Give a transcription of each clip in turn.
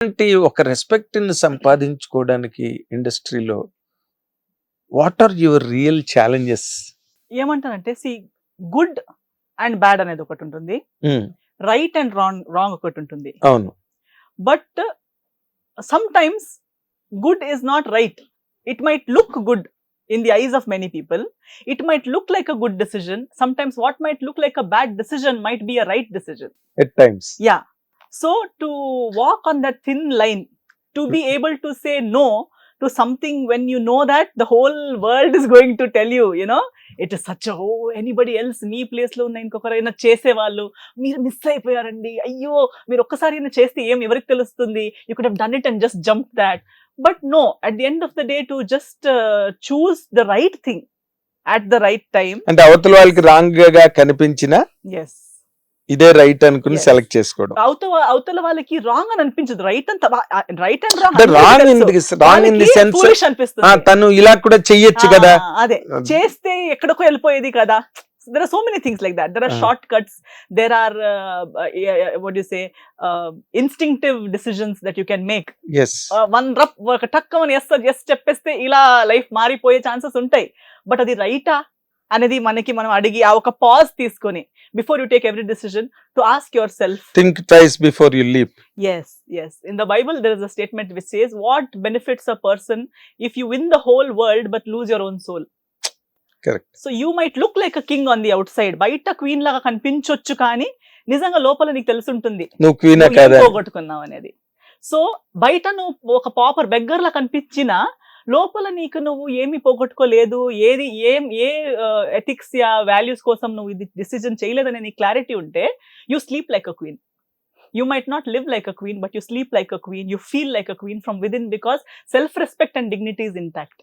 ఇలాంటి ఒక రెస్పెక్ట్ని సంపాదించుకోవడానికి ఇండస్ట్రీలో what are your real challenges ఏమంటానంటే సి గుడ్ అండ్ బ్యాడ్ అనేది ఒకటి ఉంటుంది. రైట్ అండ్ రాంగ్ రాంగ్ ఒకటి ఉంటుంది. అవును. But sometimes good is not right it might look good in the eyes of many people it might look like a good decision sometimes what might look like a bad decision might be a right decision at times Yeah. So to walk on that thin line, to be able to say no to something when you know that the whole world is going to tell you, you know, it is such a oh anybody else మీ ప్లేస్లో ఉన్న ఇంకొకరైనా చేసేవాళ్ళు మీరు miss అయిపోయారండి. అయ్యో మీరు ఒక్కసారి అయినా చేస్తే ఏం ఎవరికి తెలుస్తుంది? You could have done it and just jump that but no at the end of the day to just choose the right thing at the right time అంటే అవతల వాళ్ళకి రాంగ్గా కనిపించిన ఎస్ ఇదే రైట్ అనుకుని Yes. సెలెక్ట్ చేసుకోవడం. అవతల అవతల వాళ్ళకి రాంగ్ అని అనిపించదు. రైట్ అంత రైట్ అండ్ అంటే wrong in wrong in the sense అనిపిస్తుంది. తను ఇలా కూడా చెయ్యొచ్చు కదా. అదే. చేస్తే ఎక్కడికో వెళ్ళిపోయేది కదా. There are so many things like that there are Ah. Short cuts there are what you say instinctive decisions that you can make as one rap ఒక టక్ అని ఎస్ ఎస్ చెప్పేస్తే ఇలా లైఫ్ మారిపోయే ఛాన్సెస్ ఉంటాయి. బట్ అది రైటా అనేది మనకి మనం అడిగి ఆ ఒక పాజ్ తీసుకొని before you take every decision to ask yourself think thrice before you leap Yes, yes. In the Bible, there is a statement which says, What benefits a person if you win the whole world but lose your own soul? Correct. So you might look like king on the outside బయట queen లాగా కనిపించొచ్చు కానీ నిజంగా లోపల నీకు తెలుసుంటుంది నువ్వు Kwena పోగొట్టుకున్నావు అనేది so బయట నువ్వు ఒక పాపర్ బెగ్గర్ లా కనిపించినా లోపల నీకు నువ్వు ఏమి పోగొట్టుకోలేదు ఏది ఏం ఏ ఎథిక్స్ యా వాల్యూస్ కోసం నువ్వు ఇది డిసిజన్ చేయలేదనే నీ క్లారిటీ ఉంటే you sleep like a queen you might not live like a queen but you sleep like a queen you feel like a queen from within because self respect and dignity is intact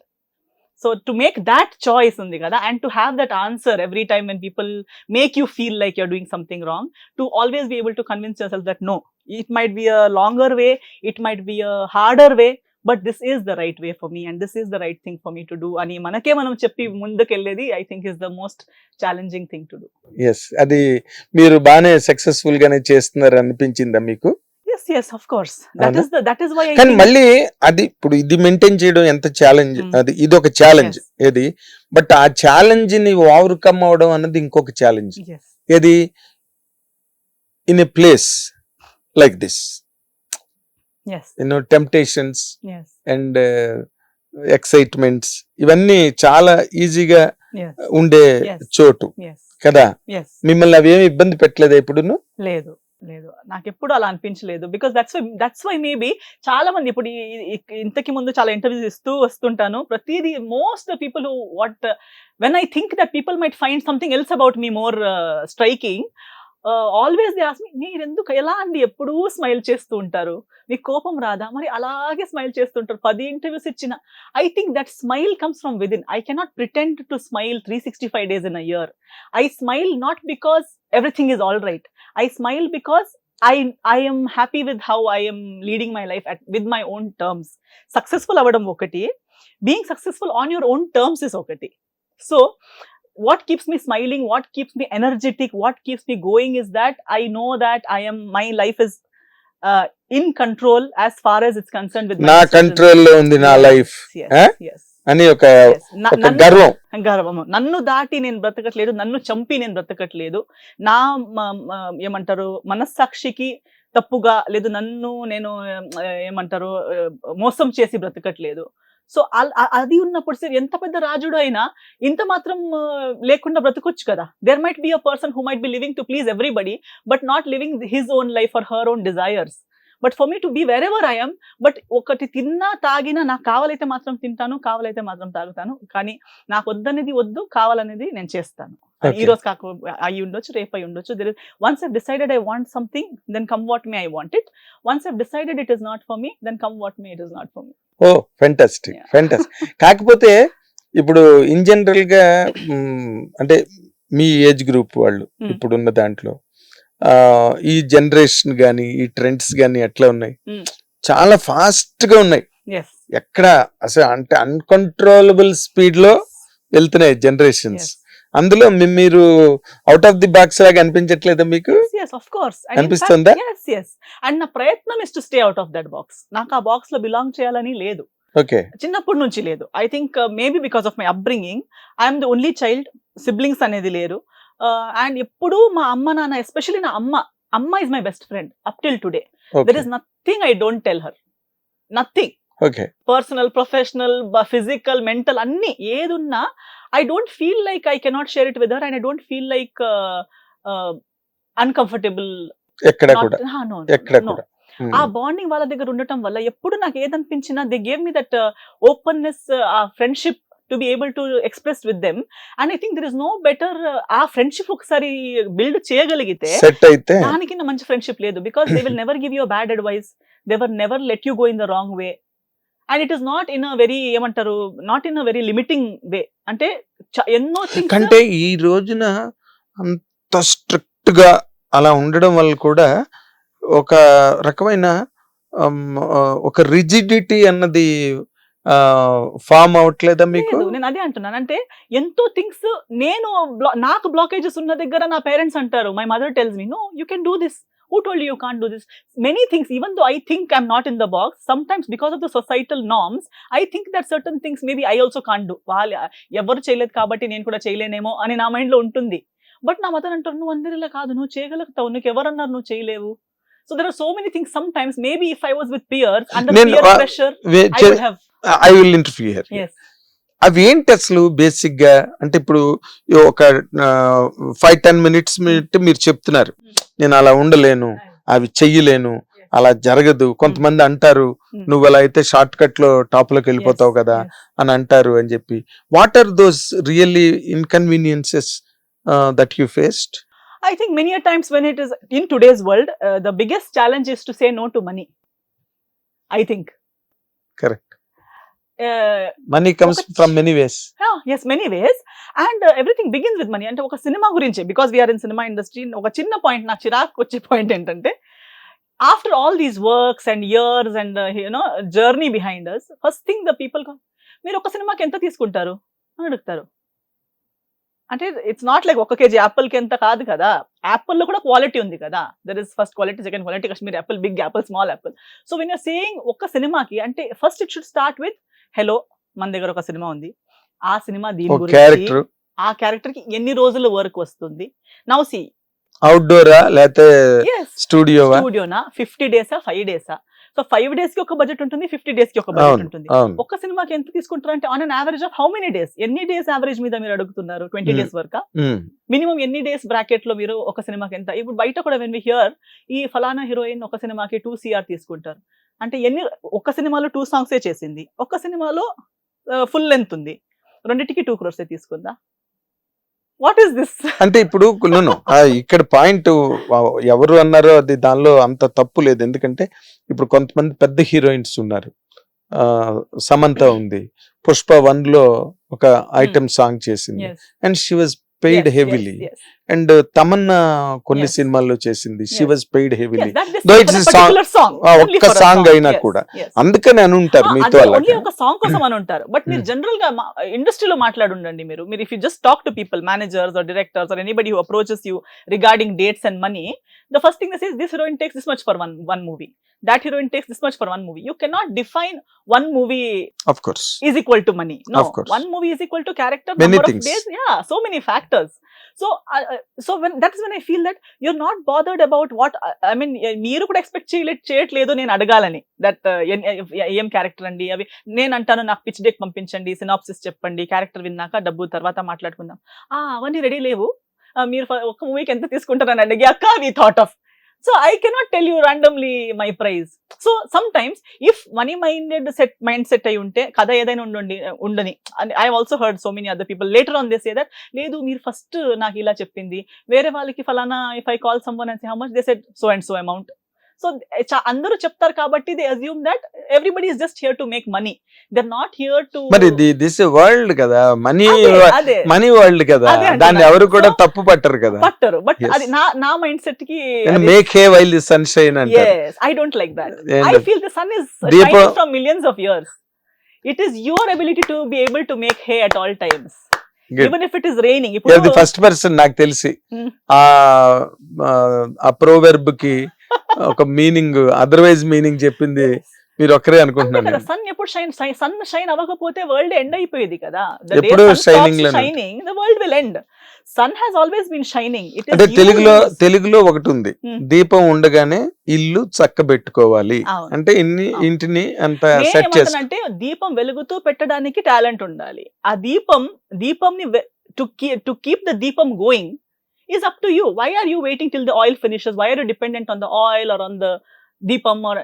so to make that choice ఉంది కదా and to have that answer every time when people make you feel like you're doing something wrong to always be able to convince yourself that no it might be a longer way it might be a harder way but this is the right way for me and this is the right thing for me to do అని మనకే మనం చెప్పి ముందుకెళ్ళేది I think is the most challenging thing to do yes అది మీరు బాగానే successful గానే చేస్తున్నారు అనిపించిందా మీకు? Yes yes of course that? Is the that is why కానీ మళ్ళీ అది ఇప్పుడు ఇది మెయింటైన్ చేయడం ఎంత ఛాలెంజ్ Mm. అది ఇది ఒక ఛాలెంజ్ ఏది? బట్ ఆ ఛాలెంజ్ని ఓవర్కమ్ అవడం అన్నది ఇంకొక ఛాలెంజ్ ఏది? In a place like this as you know temptations and excitements ఇవన్నీ చాలా ఈజీగా ఉండే. చోటు. కదా? మిమ్మల్ని అవేమి ఇబ్బంది పెట్టలేదా ఇప్పుడు లేదు. లేదు. నాకు ఎప్పుడు అలా అనిపించలేదు. Because that's why that's why maybe చాలా మంది ఇప్పుడు ఇంతకి ముందు చాలా ఇంటర్వ్యూస్ ఇస్తూ వస్తుంటాను. ప్రతిదీ most people what when I think that people might find something else about me more striking always they ask me మీరు ఎందుకు ఎలా అండి? ఎప్పుడూ స్మైల్ చేస్తూ ఉంటారు? మీకు కోపం రాదా? మరి అలాగే స్మైల్ చేస్తుంటారు. పది ఇంటర్వ్యూస్ ఇచ్చిన. I think that smile comes from within I cannot pretend to smile three sixty five days in a year I smile not because everything is all right I smile because I I'm happy with how I'm leading my life at with my own terms successful అవ్వడం ఒకటి. Being successful on your own terms is ఒకటి. So what keeps me smiling, what keeps me energetic, what keeps me going is that I know that I am my life is uh, in control as far as it's concerned with నా decisions. కంట్రోల్లో ఉంది నా Yes, life Yes, Eh? yes, అని ఒక గర్వం గర్వము నన్ను దాటి నేను బ్రతకట్లేదు నన్ను చంపి నేను బ్రతకట్లేదు నా ఏమంటారు మనస్సాక్షికి తప్పుగా లేదు నన్ను నేను ఏమంటారు మోసం చేసి బ్రతకట్లేదు సో అది ఉన్నప్పుడు సరే ఎంత పెద్ద రాజుడు అయినా ఇంత మాత్రం లేకుండా బ్రతకొచ్చు కదా. There might be a person who might be living to please everybody but not living his own life for her own desires but for me to be wherever I'm but ఒకటి తిన్నా తాగినా నాకు కావాలైతే మాత్రం తింటాను కావాలైతే మాత్రం తాగుతాను. కానీ నాకు వద్దనేది వద్దు కావాలనేది నేను చేస్తాను. ఈ రోజు కాక అయి ఉండొచ్చు రేపు అయి ఉండొచ్చు. There is once I decided I want something then come what may I want it once I decided it is not for me then come what may it is not for me oh fantastic. Fantastic కాకపోతే ఇప్పుడు in జనరల్గా అంటే మీ age group వాళ్ళు Hmm. ఇప్పుడున్న దాంట్లో ఆ ఈ జనరేషన్ గాని ఈ ట్రెండ్స్ గాని ఎట్లా ఉన్నాయి? Hmm. చాలా ఫాస్ట్గా ఉన్నాయి ఎక్కడ? అసలు అంటే అన్కంట్రోలబుల్ స్పీడ్లో వెళ్తున్నాయి జనరేషన్స్ అందులో మీరు అవుట్ ఆఫ్ ది బాక్స్ లాగా అనిపించట్లేదా మీకు? ఎస్ ఆఫ్ కోర్స్ అనిపిస్తుందా? ఎస్ ఎస్ అండ్ నా ప్రయత్నం is to stay out of that box నాకు ఆ బాక్స్లో బిలాంగ్ చేయాలని లేదు. ఓకే. చిన్నప్పటి నుంచి లేదు. I think maybe because of my upbringing I'm the only child siblings అనేది లేరు. అండ్ ఎప్పుడు మా అమ్మ నాన్న ఎస్పెషల్లీ నా అమ్మ అమ్మ is my best friend up till today there is nothing I don't tell her nothing personal professional physical mental అన్ని ఏదున్నా I don't feel like I cannot share it with her and I don't feel like uncomfortable ఎక్కడ కూడా. ఎక్కడ కూడా. ఉమ్. ఆ bonding వాళ్ళ దగ్గర ఉండటం వల్ల ఎప్పుడు నాకు ఏదనిపించినా they gave me that openness ఆ friendship to be able to express with them and I think there is no better ఆ ఫ్రెండ్షిప్ ఒకసారి బిల్డ్ చేయగలిగితే సెట్ అయితే దానికి మంచి ఫ్రెండ్షిప్ లేదు. Because they will never give you bad advice they'll never let you go in the wrong way and it is not in a very ఏమంటారు not in a very limiting way అంటే ఎన్నో కంటే ఈ రోజున అంత strict గా అలా ఉండడం వల్ల కూడా ఒక రకమైన ఒక రిజిడిటీ అన్నది ఫామ్ అవట్లేదా మీకు? నేను అదే అంటున్నాను. అంటే ఎంతో థింగ్స్ నేను నాకు బ్లాకేజెస్ ఉన్న దగ్గర నా పేరెంట్స్ అంటారు. My mother tells me no you can do this who told you can't do this many things even though I think I'm not in the box sometimes because of the societal norms I think that certain things maybe I also can do వాళ్ళు ఎవరు చేయలేదు కాబట్టి నేను కూడా చేయలేనేమో అని నా మైండ్లో ఉంటుంది. బట్ నా మదర్ అంటారు నువ్వు అందరిలా కాదు నువ్వు చేయగలుగుతావు నీకు ఎవరన్నారు నువ్వు చేయలేవు. So there are so many things sometimes maybe if I was with peers under నేను, peer pressure I would have I will interview here yes. అవి ఏంటి అసలు బేసిక్గా అంటే ఇప్పుడు ఒక ఫైవ్ టెన్ మినిట్స్ మీరు చెప్తున్నారు. నేను అలా ఉండలేను అవి చెయ్యలేను అలా జరగదు. కొంతమంది అంటారు Hmm. నువ్వు అలా అయితే షార్ట్ కట్లో టాప్లోకి వెళ్ళిపోతావు కదా. అని అంటారు అని చెప్పి. What are those really inconveniences that you faced I think many a times when it is in today's world, uh, the biggest challenge is to say no to money. I think. Correct. Uh, money comes ఒక from many ways yeah, yes, many ways. And uh, everything begins with money. అంటే ఒక cinema గురించి because we're in cinema industry ఒక చిన్న point నాకు చిరాకు వచ్చే point ఏంటంటే after all these works and years and you know journey behind us first thing the people మీరు ఒక సినిమాకి ఎంత తీసుకుంటారు అని అడుగుతారు అంటే ఇట్స్ నాట్ లైక్ ఒక కేజీ యాపిల్కి ఎంత కాదు కదా. యాపిల్లో కూడా క్వాలిటీ ఉంది కదా. There is first quality second quality Kashmir apple big apple small apple so when you're saying ఒక సినిమాకి అంటే first it should start with hello మన దగ్గర ఒక సినిమా ఉంది. ఆ సినిమా దీని గురించి ఆ క్యారెక్టర్కి ఎన్ని రోజుల వర్క్ వస్తుంది? నౌ సి అవుట్డోరా లేకపోతే స్టూడియోనా ఫిఫ్టీ డేసా ఫైవ్ డేసా సో ఫైవ్ డేస్కి ఒక బడ్జెట్ ఉంటుంది ఫిఫ్టీ డేస్కి ఒక బడ్జెట్ ఉంటుంది. ఒక్క సినిమాకి ఎంత తీసుకుంటారు అంటే on an average of how many days ఎన్ని డేస్ యావరేజ్ మీద మీరు అడుగుతున్నారు? ట్వంటీ. డేస్ వరకు? మినిమం ఎన్ని డేస్ బ్రాకెట్లో మీరు ఒక సినిమాకి ఎంత? ఇప్పుడు బయట కూడా వెన్ వి హియర్ ఈ ఫలానా హీరోయిన్ ఒక సినిమాకి టూ సిఆర్ తీసుకుంటారు. అంటే ఎన్ని ఒక సినిమాలో టూ సాంగ్సే చేసింది? ఒక సినిమాలో ఫుల్ లెంత్ ఉంది. రెండింటికి టూ క్రోర్స్ తీసుకుందా? వాట్ ఈస్ దిస్ అంటే ఇప్పుడు ఇక్కడ పాయింట్ ఎవరు అన్నారో అది దానిలో అంత తప్పు లేదు. ఎందుకంటే ఇప్పుడు కొంతమంది పెద్ద హీరోయిన్స్ ఉన్నారు. సమంత ఉంది. పుష్ప వన్లో ఒక ఐటమ్ సాంగ్ చేసింది. And she was paid heavily and Tamannaah కొన్ని. సినిమాల్లో చేసింది షీ. వాజ్ పెయిడ్ హెవీలీ ఒక్క song అయినా కూడా. అందుకని అని ఉంటారు మీతో ఒక సాంగ్ కోసం అని ఉంటారు బట్ మీరు Hmm. జనరల్గా ఇండస్ట్రీలో మాట్లాడుండండి మీరు మీరు if you just talk to people managers or directors or anybody who approaches you regarding dates and money the first thing is this heroine takes this much for one one movie that heroine takes this much for one movie you cannot define one movie of course is equal to money. No, Of course. one movie is equal to character, Many number things. of days. Yeah, so many factors. So, uh, so when that is when I feel that that not bothered about what I mean మీరు కూడా expect చేయలేదు చేయట్లేదు నేను అడగాలని. That uh, ఏం character అండి? అవి నేను అంటాను నాకు పిచ్ డేక్ పంపించండి సినాప్సిస్ చెప్పండి క్యారెక్టర్ విన్నాక డబ్బు తర్వాత మాట్లాడుకుందాం. ఆ అవన్నీ రెడీ లేవు. మీరు ఒక మూవీకి ఎంత తీసుకుంటారని అడిగాక we thought of so I cannot tell you randomly my price so sometimes if money minded set mindset అయి ఉంటే కథ ఏదైనా ఉండండి ఉండని I also heard so many other people later on this that లేదు మీరు ఫస్ట్ నాకు ఇలా చెప్పింది. వేరే వాళ్ళకి ఫలానా if I call someone and how much they set so and so amount so అందరూ చెప్తారు కాబట్టి they assume that everybody is just here to make money they are not here to మరి దిస్ వరల్డ్ కదా money money world కదా. దాన్ని ఎవరు కూడా తప్పు పట్టరు కదా పట్టరు బట్. అది నా నా మైండ్ సెట్కి make hay while the don't like that And I feel the sun is Deepa- shining from millions of years. It is your ability to be able to make hay at all times. Good. Even if it is raining the ఇప్పుడు first person నాకు తెలిసి Hmm. ఆ ఆ ప్రోవెర్బ్కి ఒక meaning otherwise meaning చెప్పింది మీరు ఒక్కరే అనుకుంటున్నాను నేను. సన్ ఎప్పుడు షైన్ సన్ షైన్ అవ్వకపోతే వరల్డ్ ఎండ్ అయిపోయేది కదా. ఎప్పుడూ లోనే. Shining the world will end sun has always been shining it అంటే తెలుగులో తెలుగులో ఒకటి ఉంది. Hmm. దీపం ఉండగానే ఇల్లు చక్కబెట్టుకోవాలి. అంటే ఇన్ని. ఇంటిని అంత సెట్ చేసి అంటే దీపం వెలుగుతూ పెట్టడానికి టాలెంట్ ఉండాలి. ఆ దీపం దీపంని టు టు కీప్ ద దీపం going is up to you why are you waiting till the oil finishes why are you dependent on the oil or on the దీపం or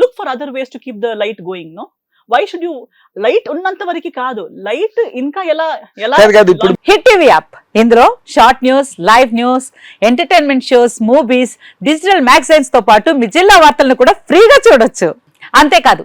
look for other ways to keep the light going no why should you light ఉన్నంత వరకు కాదు. Light ఇంకా ఎలా ఎలా hit TV app ఇందులో short news live news entertainment shows movies digital మ్యాగజైన్స్తో పాటు మీ జిల్లా వార్తలను కూడా ఫ్రీగా చూడొచ్చు. అంతేకాదు